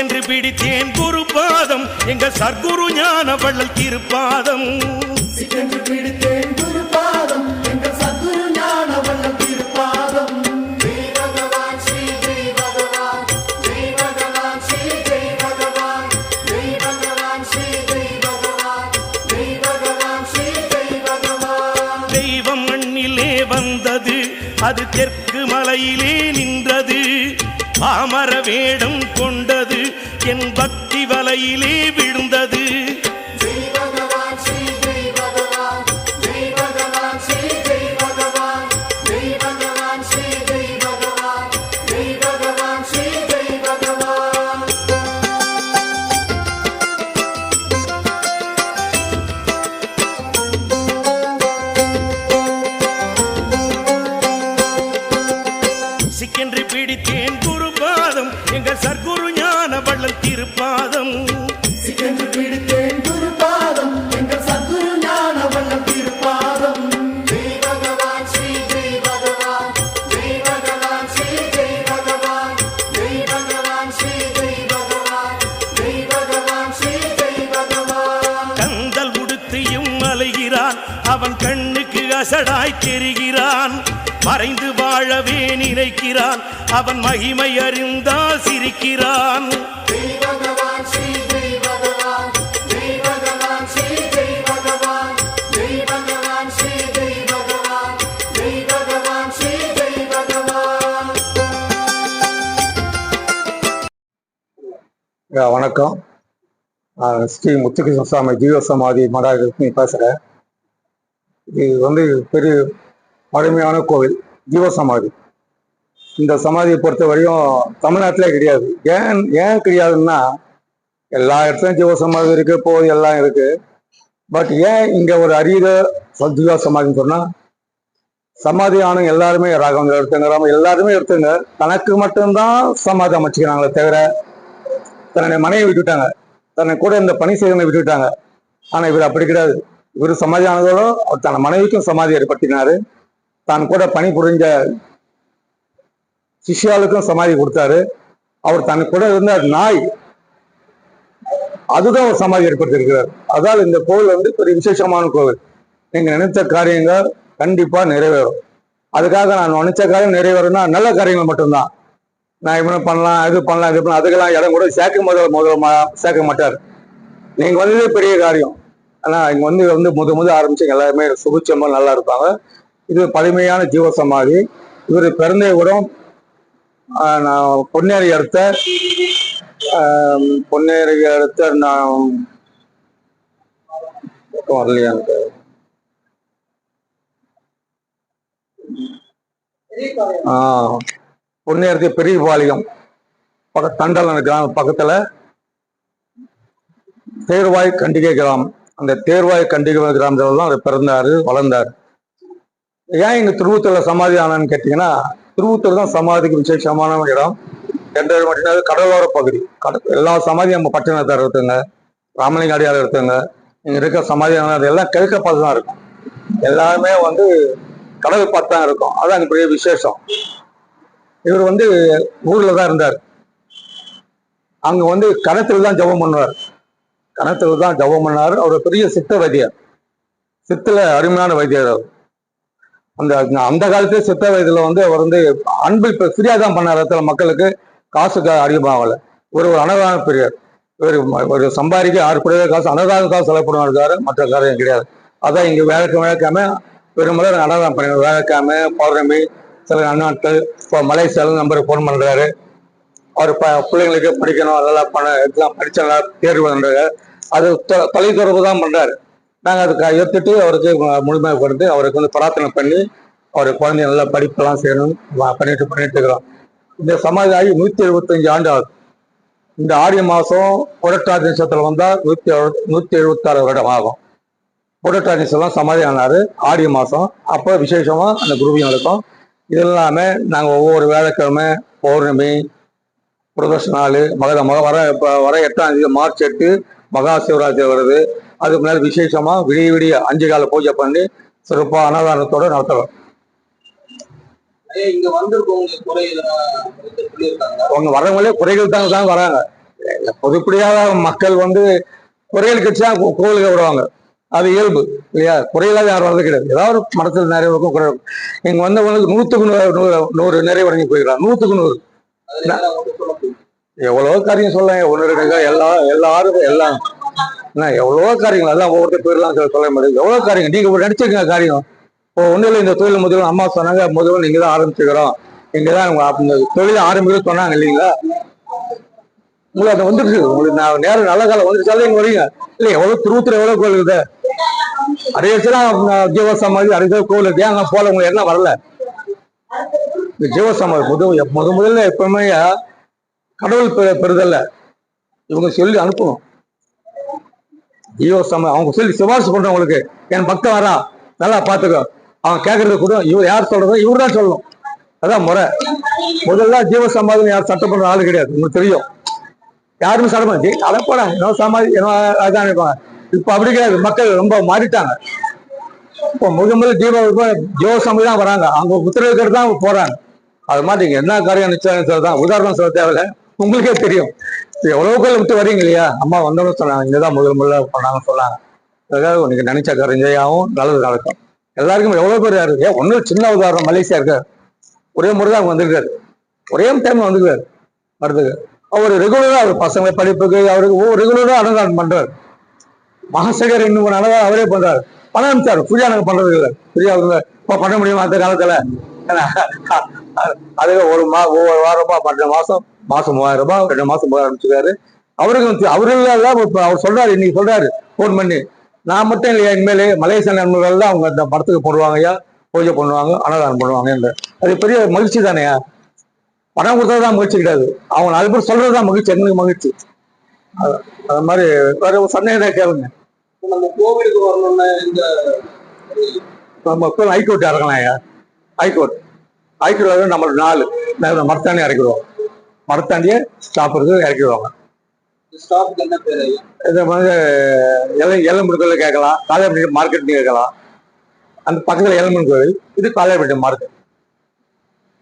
என்று பிடித்தேன் குரு பாதம் எங்க சர்க்குரு ஞான வள்ளல் திருப்பாதம் பிடித்தேன் குரு பாதம் ஞான திருப்பாதம். தெய்வம் மண்ணிலே வந்தது அது தெற்கு மலையிலே நின்றது. பாமர வேடம் கொண்டது என் பக்தி வலையிலே விழுந்தது அசடாய் தெரிகிறான் மறைந்து வாழவே நினைக்கிறான் அவன் மகிமை அறிந்தால் சிரிக்கிறான். வணக்கம். நான் ஸ்ரீ முத்துகிருஷ்ண சுவாமி ஜீவ சமாதி மடாலட்சுமி பேசுகிறேன் இது வந்து பெரிய பழமையான கோவில் ஜீவ சமாதி. இந்த சமாதியை பொறுத்த வரையும் தமிழ்நாட்டிலே கிடையாது. ஏன் ஏன் கிடையாதுன்னா எல்லா இடத்துலையும் ஜீவ சமாதி இருக்கு போது எல்லாம் இருக்கு. பட் ஏன் இங்க ஒரு அரியத சத்யா சமாதின்னு சொன்னா சமாதி எல்லாருமே ராகவங்க எடுத்துங்க ராம எல்லாருமே எடுத்துங்க தனக்கு மட்டும்தான் சமாதி அமைச்சுக்கிறாங்களே தவிர தன்னுடைய மனைவி விட்டுட்டாங்க. தன்னை கூட இந்த பணி செய்தவனை விட்டுட்டாங்க. ஆனா இவர் அப்படி கிடையாது. இவர் சமாதியானதோடு அவர் தன் மனைவிக்கும் சமாதி ஏற்படுத்தினாரு. தான் கூட பணி புரிஞ்ச சிஷ்யாளுக்கும் சமாதி கொடுத்தாரு. அவர் தன் கூட இருந்த நாய் அதுதான் ஒரு சமாதி ஏற்படுத்தியிருக்கிறார். அதால் இந்த கோவில் வந்து பெரிய விசேஷமான கோவில். நீங்க நினைத்த காரியங்கள் கண்டிப்பா நிறைவேறும். அதுக்காக நான் நினைச்ச காரியம் நிறைவேறும்னா நல்ல காரியங்கள் மட்டும்தான். நான் இவனை பண்ணலாம் இது பண்ணலாம் இது பண்ணலாம். அதுக்கெல்லாம் இடம் கூட சேர்க்க முதல் முதல் சேர்க்க மாட்டார். நீங்க வந்ததே பெரிய காரியம். ஆனா இங்க வந்து வந்து முத முத ஆரம்பிச்சு எல்லாருமே சுபிச்சமா நல்லா இருப்பாங்க. இது பழமையான ஜீவ சமாதி இவர் பிறந்த கூடம் ஆஹ், நான் பொன்னேரி அடுத்த ஆஹ், பொன்னேரி அடுத்த நான் வரலையா எனக்கு. ஆஹ் பொன்னேரத்தி பெரியபாளையம் பக்க தண்டல் கிராமம் பக்கத்துல. தேர்வாய் கண்டிகை கிராமம். அந்த தேர்வாய் கண்டிகை கிராமத்தில் தான் அவர் பிறந்தார் வளர்ந்தார். ஏன் இங்கே திருவூத்தூர்ல சமாதி ஆனான்னு கேட்டிங்கன்னா திருவூத்தூர் தான் சமாதிக்கு விசேஷமான இடம். ரெண்டாவது மட்டும் கடலோர பகுதி. கட- எல்லா சமாதியும் நம்ம பட்டினத்தார் இருக்குங்க ராமலிங்க அடியார் இருக்குங்க இங்கே இருக்க சமாதி ஆனது எல்லாம் கிழக்க பார்த்து தான் இருக்கும். எல்லாருமே வந்து கடல் பார்த்து தான் இருக்கும். அதான் எனக்கு பெரிய விசேஷம். இவர் வந்து ஊரில் தான் இருந்தார். அங்கே வந்து கணத்தில் தான் ஜெபம் பண்ணுவார். கணத்துல தான் ஜபம் பண்ணார். அவர் பெரிய சித்த வைத்தியர். சித்தில் அருமையான வைத்தியர் அவர். அந்த அந்த காலத்துல சித்த வைத்தியத்துல வந்து அவர் வந்து அன்பு இப்போ ஃப்ரீயாக தான் பண்ணார் இடத்துல மக்களுக்கு. காசுக்கு அதிகமாகல ஒரு ஒரு அன்னதான பிரியர் இவர் ஒரு சம்பாதிக்க ஆறு குறைய காசு அன்னதானத்தான் செலப்படுவாரு மற்ற காரியம் கிடையாது. அதான் இங்கே வேலைக்கு வேலைக்காம பெருமளவு அன்னதானம் பண்ணுவார் வேலைக்காம பௌர்ணமி சில அந்நாட்கள் இப்போ மலை செலவு நம்பருக்கு ஃபோன் பண்ணுறாரு அவர் ப பிள்ளைங்களுக்கு படிக்கணும் நல்லா பண்ண எக்ஸாம் படிச்ச நல்லா தேர்வு பண்ணுறாரு அது தொலை தொடர்பு தான் பண்றாரு. நாங்கள் அதுக்கு எடுத்துட்டு அவருக்கு முழுமையாக கொடுத்து அவருக்கு வந்து பிரார்த்தனை பண்ணி அவர் குழந்தை நல்லா படிப்பெல்லாம் செய்யணும் பண்ணிட்டு பண்ணிட்டு இருக்கிறோம். இந்த சமாதி ஆகி நூத்தி எழுபத்தஞ்சு ஆண்டு ஆகுது இந்த ஆடி மாசம் புரட்டாதி நட்சத்திரம் வந்தா நூத்தி எழு- நூத்தி எழுபத்தாறு வருடம் ஆகும். புரட்டாதி நட்சத்திரம் சமாதி ஆனாரு ஆடி மாசம். அப்போ விசேஷமா அந்த குருவியும் நடக்கும். இது இல்லாமல் நாங்கள் ஒவ்வொரு வேலைக்கிழமை பௌர்ணமி பிரதோஷ நாள் மகத மக வர இப்போ வர எட்டாம் தேதி மார்ச் எட்டு மகா சிவராத்திரி வருது. அதுக்கு முன்னாடி விசேஷமா விடிய விடிய அஞ்சு கால பூஜை பண்ணி சிறப்பா அன்னதானத்தோட சொல்லியிருக்காங்க. அவங்க வரவங்களே குறைகள் தான் தான் வராங்க. பொதுப்படியாக மக்கள் வந்து குறைகள் கோ- கோவிலுக்கு வருவாங்க. அது இயல்பு இல்லையா? குறையில்லாத யாரும் வரது கிடையாது. ஏதாவது மடத்தில் நிறைய இருக்கும் குறை. இங்க வந்தவங்களுக்கு நூத்துக்கு நூறு நூறு- நூறு நிறைவடைஞ்சு போயிடலாம் நூத்துக்கு நூறு. எவ்வளவோ காரியம் சொல்லலாம் ஒன்று ரெண்டு எல்லா எல்லாரும் எல்லாம் என்ன எவ்வளவோ காரியங்கள். எல்லாம் ஒவ்வொருத்தர் பேர்லாம் சொல்ல சொல்ல முடியாது. எவ்வளோ காரியங்கள்? நீங்க ஒரு நடிச்சிருக்கீங்க காரியம். இப்போ ஒன்றும் இல்லை இந்த தொழில் முதல்வர் அம்மா சொன்னாங்க முதல்வர் நீங்க தான் ஆரம்பிச்சுக்கிறோம் இங்க தான் உங்க இந்த தொழில் ஆரம்பிக்க சொன்னாங்க இல்லைங்களா? உங்களுக்கு அது வந்துருச்சு. உங்களுக்கு நான் நேரம் நல்ல காலம் வந்துருச்சாலே இங்க வரீங்க. இல்லை எவ்வளவு திருவத்தூர் எவ்வளவு கோயில் இருக்குது? அரை வருஷம் ஜீவ சமாதி கோவில் இருக்கு போல உங்களுக்கு என்ன வரல. இந்த ஜீவ சமாதி முத முத முதல்ல எப்பவுமே கடவுள் பெ- பெறுதல்ல. இவங்க சொல்லி அனுப்பணும். ஜீவ சம அவங்க சொல்லி சிபாரிசு பண்றவங்களுக்கு என் பக்தன் வரான் நல்லா பாத்துக்கோ. அவன் கேட்கறது கூட இவர் யார் சொல்றதோ இவர் தான் சொல்லணும். அதான் முறை. முதல்ல ஜீவ சமாதி யார் சட்டம் பண்ற ஆளு கிடையாது. உங்களுக்கு தெரியும். யாருமே சட்டம் பண்ணி அதை போட என்ன சமாதி என்ன அதான் இருப்பாங்க இப்ப அப்படி கிடையாது. மக்கள் ரொம்ப மாறிட்டாங்க. இப்போ முத முதல் ஜீவ ஜீவ சமாதி தான் வராங்க. அவங்க உத்தரவு தான் போறாங்க. அது மாதிரி என்ன காரியம் நிச்சயம் தான் உதாரணம் சொல்ல தேவையில்ல. உங்களுக்கே தெரியும். எவ்வளவு கோயில் விட்டு வரீங்க இல்லையா? அம்மா வந்தவங்க சொன்னாங்க இங்கதான் முதல் முதல்ல பண்ணாங்க சொன்னாங்க. அதுக்காக நீங்க நினைச்ச காரியம் நல்லது நடக்கும். எல்லாருக்கும் எவ்வளவு பேர் யாரு? ஏன் ஒன்னும் சின்ன உதாரணம் மலேசியா இருக்காரு. ஒரே முறை தான் அவங்க வந்திருக்காரு. ஒரே டைம் வந்துருக்காரு வருதுக்கு அவர் ரெகுலரா அவர் பசங்களை படிப்புக்கு அவருக்கு ரெகுலரா அனுதானம் பண்றாரு. மகாசேகர் இன்னும் அன்னதானம் அவரே பண்றாரு. பணம் அனுப்பிச்சாரு. புரியா நாங்க பண்றது இல்லை. புரியா இப்ப பண்ண முடியுமா? அந்த காலத்துல? அதுக்கு ஒரு மா ஒவ்வொரு வாரமா பன்னெண்டு மாசம் மாசம் மூவாயிரம் ரூபாய் ரெண்டு மாசம் மூவாயிரம் அனுப்பிச்சுக்காரு அவருக்கு வந்து அவரு எல்லாம் இப்ப அவர் சொல்றாரு இன்னைக்கு சொல்றாரு ஃபோன் பண்ணி. நான் மட்டும் இல்லையா இனிமேல் மலேசிய நண்பர்கள் தான் அவங்க அந்த படத்துக்கு போடுவாங்க ஐயா பூஜை பண்ணுவாங்க அன்னதானம் பண்ணுவாங்க என்று. அது பெரிய மகிழ்ச்சி தானேயா பணம் கொடுத்ததுதான் மகிழ்ச்சி கிடையாது. அவங்க நாலு பேர் சொல்றதுதான் மகிழ்ச்சி எங்களுக்கு மகிழ்ச்சி. அது- அது மாதிரி வேற ஒரு சந்தேகம் கேளுங்க. நம்ம கோவிலுக்கு வரணும்னா இந்த மக்கள் ஹைகோர்ட் இறங்கலாம் ஐயா. ஹைகோர்ட். ஹைகோர்ட் நம்மளுக்கு நாலு மரத்தாண்டி இறக்கிடுவோம். மரத்தாண்டியே இறக்கிடுவாங்க என்ன பேர் ஐயா இதை வந்து எல்லை எல்லம்புடுக்கல்ல கேட்கலாம். காலையப்பட்டி மார்க்கெட் கேட்கலாம். அந்த பக்கத்துல எல்லம்பன் கோவில் இது காலையப்பட்டி மார்க்கெட்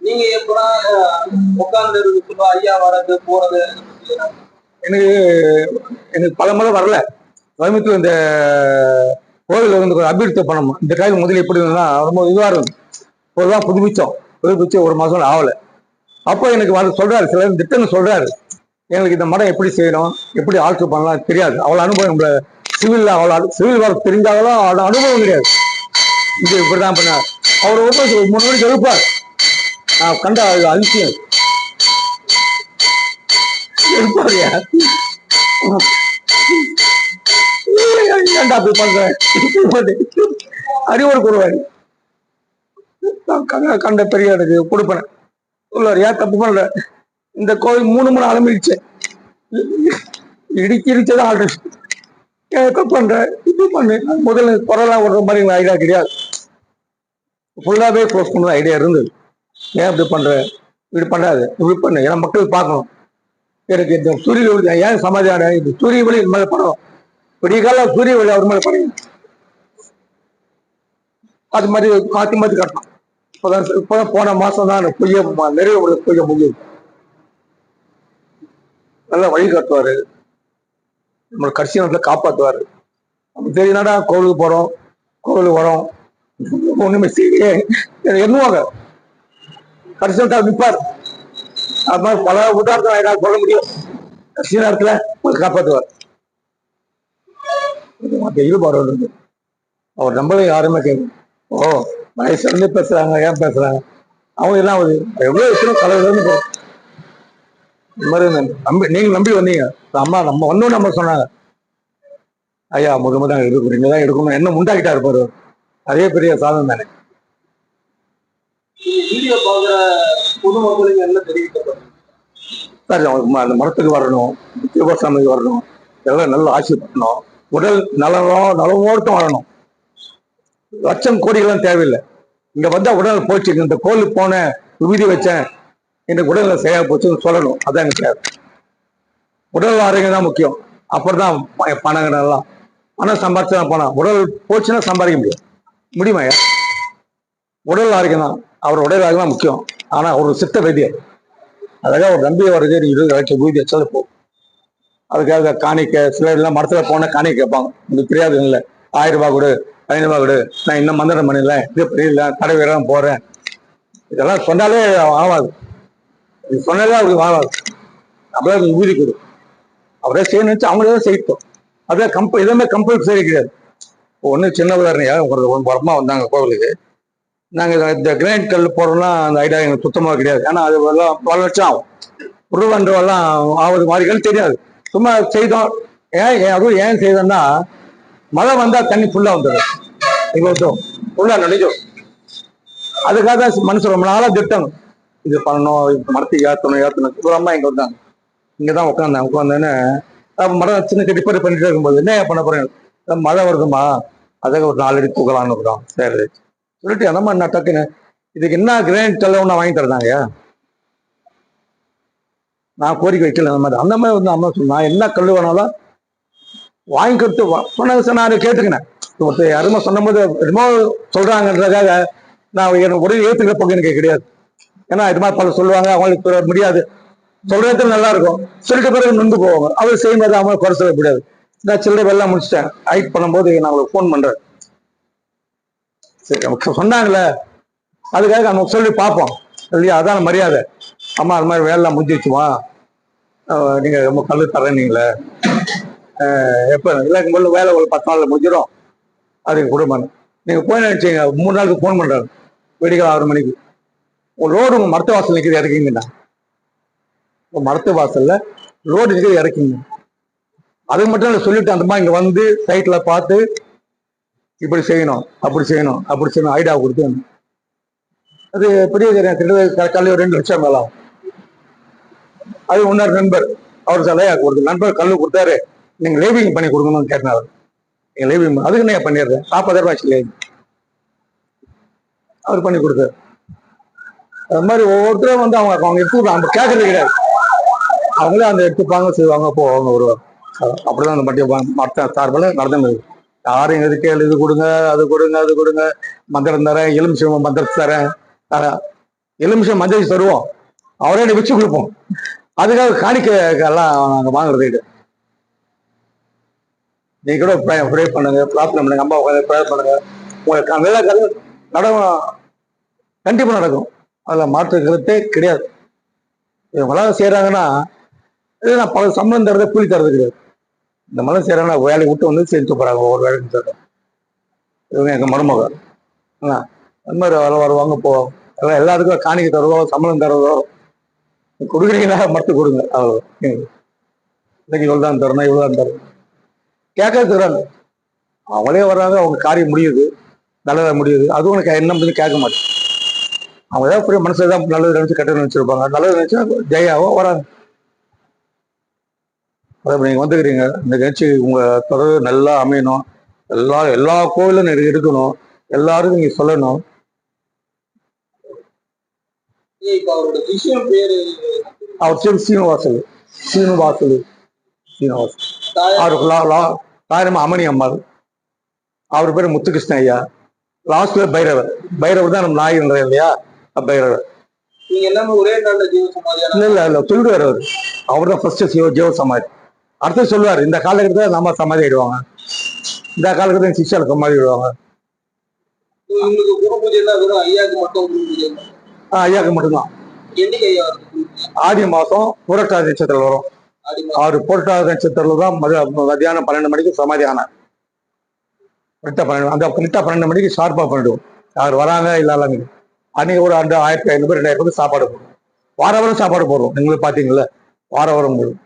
நீங்க எப்படா உட்கார்ந்து ஐயா வர்றது போறது எனக்கு எனக்கு பல முறை வரல. சமீபத்தில் இந்த கோவில் வந்து கொஞ்சம் அபிவிருத்தி பண்ணணும். இந்த காயில் முதல்ல எப்படி இருந்ததுன்னா ரொம்ப இதுவாக இருக்கும் இப்போதான் புதுப்பிச்சோம் புதுப்பிச்சு ஒரு மாசம் ஆகலை. அப்போ எனக்கு வந்து சொல்றாரு சில திட்டம்னு சொல்றாரு. எங்களுக்கு இந்த மடம் எப்படி செய்யணும் எப்படி ஆல்ட்ரு பண்ணலாம் தெரியாது. அவ்வளோ அனுபவம் நம்மள சிவில் அவ்வளோ சிவில் வர தெரிஞ்சாலும் அவ்வளோ அனுபவம் கிடையாது. இது இப்படிதான் பண்ணார். அவர் ஒப்பந்தம் ஒரு மூணு மணிக்கு எழுப்பார் நான் கண்ட அது அதிசயம். எழுப்பாருயா ஏன்டா அப்படி பண்ற? அறிவுரை கூறுவாரு. கண்ட கண்ட பெரிய எனக்கு கொடுப்பேன். உள்ளார் ஏன் தப்பு பண்ணல? இந்த கோவில் மூணு மூணு ஆரம்பிச்சு இடிச்சு இடிச்சதான் ஆல்ரெடி ஏன் தப்பு பண்ற? இது பண்ணு. முதல்ல குரலாம் விடுற மாதிரி எனக்கு ஐடியா கிடையாது. ஃபுல்லாவே க்ளோஸ் பண்ணுற ஐடியா இருந்தது. ஏன் இப்படி பண்ற? இப்படி பண்ணாது. இப்படி பண்ணு. ஏன்னா மக்கள் பார்க்கணும். எனக்கு இந்த சூரிய ஒளி ஏன் சமாதியான இது சூரிய ஒளி இது மேலே படம். விடிய காலம் சூரிய ஒளி அவர் மேலே படம். அது மாதிரி மாற்றி மாற்றி கட்டணும். இப்போதான் இப்போதான் போன மாசம் தான் அந்த பொய்ய நிறைய பொய்ய முடியும் நல்லா வழி காட்டுவாரு. நம்மளை கடைசி நேரத்தில் காப்பாற்றுவார் நம்ம தெரியுனாடா கோவிலுக்கு போகிறோம் கோவிலுக்கு வரோம். ஒன்றுமே செய்யலையே. எண்ணுவாங்க கடைசி நேரத்தில் நிற்பார் அது மாதிரி பல உதாரணம் என்னால் சொல்ல முடியும். கடைசி நேரத்தில் உங்களை காப்பாற்றுவார் ஈடுபாடு அவர். நம்மளும் யாருமே கேட்கும் ஓ வயசுல இருந்து பேசுறாங்க ஏன் பேசுறாங்க? அவங்க எல்லாம் ஒரு எவ்வளவு இருந்து போ- இந்த மாதிரி நம்பி- நீங்க நம்பி வந்தீங்க. அம்மா நம்ம வந்தோம் நம்ம சொன்னாங்க. ஐயா முத முத எடுக்கணும் நீங்க தான் எடுக்கணும். என்ன உண்டாக்கிட்டா இருப்பாரு. அதே பெரிய சாதனை தானே. சரி அந்த மரத்துக்கு வரணும். சிவசாமிக்கு வரணும். எல்லாம் நல்ல பண்ணணும். உடல் நலனோ நலமோட்டம் வரணும். லட்சம் கோடிகளும் தேவையில்லை. இங்க வந்தா உடல் போச்சு. இந்த கோல் போனேன் விபூதி வச்சேன். எனக்கு உடல்ல சரியா போச்சுன்னு சொல்லணும். அதான் எனக்கு தேவை. உடல் ஆரோக்கியம் தான் முக்கியம். அப்புறம் தான் ப- பணங்கள் எல்லாம். பணம் சம்பாதிச்சு தான் பணம் உடல் போச்சுன்னா சம்பாதிக்க முடியும். முடியுமாயா உடல் ஆரோக்கியம் தான். அவர் உடல் ஆரோக்கியம் தான் முக்கியம். ஆனா ஒரு சித்த வைத்தியர் அழகா ஒரு நம்பி வருது நீ இருபது லட்சம் பூஜை வச்சாலும் போ அதுக்காக காணிக்க சில எல்லாம் மரத்துல போனா காணிக்க கேட்பாங்க. உங்களுக்கு தெரியாது இல்லை. ஆயிரம் ரூபாய் கொடு. ஐநூறு ரூபாய் கொடு நான் இன்னும் மந்திரம் பண்ணல இது புரியல. கடை வீரம் போறேன். இதெல்லாம் சொன்னாலே ஆகாது இது சொன்னாலே அவருக்கு ஆகாது அப்படியே நீ ஊதி கொடு. அப்படியே செய்யணும் வச்சு அவங்களே தான் செய்யட்டும். அப்படியே கம்ப எதுவுமே கம்பல்சரி கிடையாது. ஒன்று சின்ன உதாரணையா ஒரு வரமா வந்தாங்க கோவிலுக்கு. நாங்கள் இந்த கிரானைட் கல் போடுறோம்னா அந்த ஐடியா எங்களுக்கு சுத்தமாக கிடையாது. ஏன்னா அது எல்லாம் பல லட்சம் ஆகும். உருவன்றவெல்லாம் ஆவது மாதிரிகள் தெரியாது. சும்மா செய்தோம். ஏன் ஏன் அதுவும் ஏன் செய்தோம்னா மழை வந்தால் தண்ணி ஃபுல்லா வந்துடும் இவ்வளோ ஃபுல்லாக நடிக்கும் அதுக்காக தான் மனுஷன் ரொம்ப நாளாக திட்டம். இது பண்ணணும் இது மரத்தை ஏற்றணும் ஏற்றணும் ஒரு அம்மா இங்கே வந்தாங்க. இங்கே தான் உட்காந்தேன் உட்காந்தேன்னு மரம் சின்ன கட்டிப்பாடு பண்ணிட்டு இருக்கும்போது என்ன பண்ண போறேன் மழை வருதுமா அதை ஒரு நாலு அடி தூக்கலாம்னு இருக்கிறோம். சரி சொல்லிட்டு அந்த மாதிரி நான் டக்குன்னு இதுக்கு என்ன கிரானைட் கல்ல ஒன்று வாங்கி தரதாங்க நான் கோரிக்கை வைக்கல அந்த மாதிரி. அந்த மாதிரி வந்து அம்மா சொன்னா என்ன கல் வேணாலும் வாங்கி கொடுத்து சொன்னாங்க சார் நான் கேட்டுக்கினேன் ஒருத்தர் யாருமே சொன்னபோது என்னமோ சொல்றாங்கன்றதுக்காக நான் எனக்கு உடனே ஏத்துக்கிற பக்கம் எனக்கு கிடையாது. ஏன்னா இது மாதிரி பல சொல்லுவாங்க அவங்களுக்கு முடியாது. சொல்றது நல்லா இருக்கும். சொல்லிட்ட பிறகு நின்று போவாங்க. அவர் செய்யும்போது அவங்க குறை சொல்ல முடியாது. நான் சில்லறை வெள்ளம் முடிச்சிட்டேன். ஹைட் பண்ணும்போது நான் அவங்களுக்கு ஃபோன் பண்றேன். சரி அவங்க சொன்னாங்களே அதுக்காக நம்ம சொல்லி பார்ப்போம். இல்லையா அதான் மரியாதை. அம்மா அது மாதிரி வேலைலாம் முடிஞ்சிச்சுமா நீங்கள் நீங்க ரொம்ப கல்லு தரேன்னீங்களே எப்ப? இல்லை முதல்ல வேலை ஒரு பத்து நாளில் முடிஞ்சிடும். அதுக்கு குடும்பம் நீங்கள் போய் நினைச்சீங்க மூணு நாளுக்கு ஃபோன் பண்ணுறாரு விடிகால ஆறு மணிக்கு. உங்கள் ரோடு உங்கள் மரத்து வாசல் நிற்கிறது இறக்கிங்கண்ணா உங்கள் மரத்து வாசலில் ரோடு நிற்கிறது இறக்கிங்க. அது மட்டும் இல்லை சொல்லிட்டு அந்த மாதிரி வந்து சைட்டில் பார்த்து இப்படி செய்யணும் அப்படி செய்யணும் அப்படி செய்யணும் ஐடியா கொடுத்து அது பெரிய காரியம். கிட்டத்தட்ட ஒரு ரெண்டு லட்சம் மேலே ஆகும். அது இன்னொரு நண்பர் அவர் சலையா கொடுத்து நண்பர் கல் கொடுத்தாரு. நீங்க லேபிங் பண்ணி கொடுக்கணும்னு அவர். நீங்க லேபிங் அதுக்கு நான் பண்ணிடுறேன்? நாற்பதாயிரம் ரூபாய் லேபிங் அவர் பண்ணி கொடுத்தாரு. அது மாதிரி ஒவ்வொருத்தரும் வந்து அவங்க அவங்க எடுத்துக்கலாம் நம்ம கேட்கறது கிடையாது. அவங்களே அந்த எடுத்துப்பாங்க செய்வாங்க போவாங்க வருவாங்க. அப்படிதான் அந்த மட்டிய மற்ற சார்பில் நடந்துருக்கு யாரும் எதுக்கு இது கொடுங்க அது கொடுங்க அது கொடுங்க. மந்திரம் தரேன் எலுமிச்சம் மந்திரத்தை தரேன். தரேன் எலுமிச்சம் மஞ்சள் தருவோம். அவரே வச்சு கொடுப்போம். அதுக்காக காணிக்க எல்லாம் நாங்கள் வாங்குறது கிடையாது. நீங்க கூட ப்ரே பண்ணுங்க பிரார்த்தனை பண்ணுங்க அம்மா உட்காந்து ப்ரே பண்ணுங்க. உங்களுக்கு அந்த வேலை கரு- நடம் நடக்கும். அதில் மாற்று கருத்தே கிடையாது. இவங்களாம் செய்கிறாங்கன்னா இது நான் பல சம்பளம் தரதை கூலி தரது கிடையாது. இந்த மாதிரி செய்கிறாங்கன்னா வேலையை விட்டு வந்து செஞ்சு போகிறாங்க ஒவ்வொரு வேலைக்கு தர இவங்க எங்கள் மருமக என்ன அந்த மாதிரி வர வருவாங்க போவாங்க எல்லாம் எல்லாருக்கும் காணிக்க தருவதோ சம்பளம் தருவதோ கொடுக்குறீங்கன்னா மறுத்து கொடுங்க அவ்வளோ இன்னைக்கு இவ்வளோ தான் தரணும் இவ்வளோ தான் தரணும். கேட்க தர்றாங்க அவங்களே வர்றாங்க அவங்க காரியம் முடியுது நல்லதாக முடியுது. அதுவும் உனக்கு என்ன பண்ணி கேட்க மாட்டேன். அவங்க ஏதாவது புரிய மனசுல தான் நல்லது நினைச்சு கெட்டது நினைச்சிருப்பாங்க நல்லது நினைச்சா ஜெயாவோ வராங்க. அதாவது நீங்க வந்துக்கிறீங்க. இந்த நிகழ்ச்சி உங்க தொடர்பு நல்லா அமையணும். எல்லா எல்லா கோவிலும் நீங்க இருக்கணும். எல்லாருக்கும் நீங்க சொல்லணும். அவர் சீனிவாசல் சீனிவாசல் சீனிவாசல் அவருக்கு லா லா தாயரமா அமணி அம்மாள். அவர் பேர் முத்துகிருஷ்ண ஐயா. லாஸ்ட்ல பைரவர். பைரவர் தான் நம்ம நாயின்ற இல்லையா? அப்ப பைரவர். இல்ல இல்ல இல்ல. சொல்லுவார் அவர். அவர் தான் ஃபர்ஸ்ட் சிவ ஜீவ சமாதி. அடுத்து சொல்லுவார் இந்த காலகட்டத்தில் நம்ம சமாதி ஆயிடுவாங்க. இந்த காலகட்டத்தில் சிஷ்யால் சமாதி ஆயிடுவாங்க. ஐயாக்கு மட்டும்தான்? ஆடி மாசம் புரட்டாதி நட்சத்திரம் வரும். அவர் புரட்டாதி நட்சத்திரத்துல தான் மத- மத்தியானம் பன்னெண்டு மணிக்கு சமாதி ஆனார். பன்னெண்டு அந்த கரெக்டா பன்னெண்டு மணிக்கு ஷார்ப்பா பண்ணிடுவோம். யார் வராங்க இல்லாம அன்னைக்கு ஒரு ரெண்டு ஆயிரத்தி ஐநூறு ரெண்டாயிரம் பேருக்கு சாப்பாடு போடுவோம். வார வாரம் சாப்பாடு போடுறோம் நீங்களும் பார்த்தீங்களா வார வாரம் போடுவோம்.